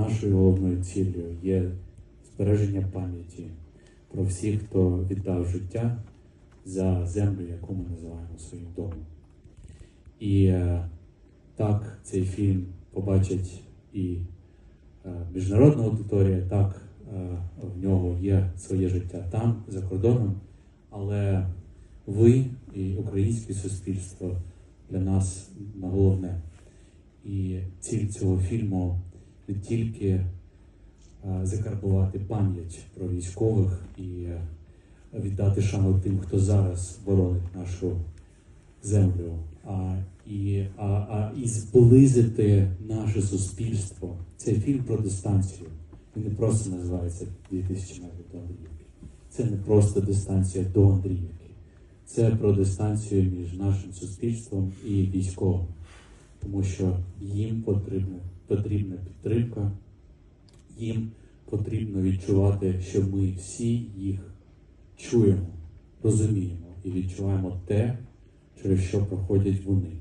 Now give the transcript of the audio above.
Нашою головною ціллю є збереження пам'яті про всіх, хто віддав життя за землю, яку ми називаємо своїм домом. І е, так цей фільм побачить і е, міжнародна аудиторія, так е, в нього є своє життя там, за кордоном, але ви і українське суспільство для нас на головне. І ціль цього фільму не тільки е, закарбувати пам'ять про військових і е, віддати шану тим, хто зараз боронить нашу землю, а і, а, а, і зблизити наше суспільство. Це фільм про дистанцію. Він не просто називається 2000 метрів до Андріївки. Це не просто дистанція до Андріївки. Це про дистанцію між нашим суспільством і військовим, тому що їм потрібна, потрібна підтримка, їм потрібно відчувати, що ми всі їх чуємо, розуміємо і відчуваємо те, через що проходять вони.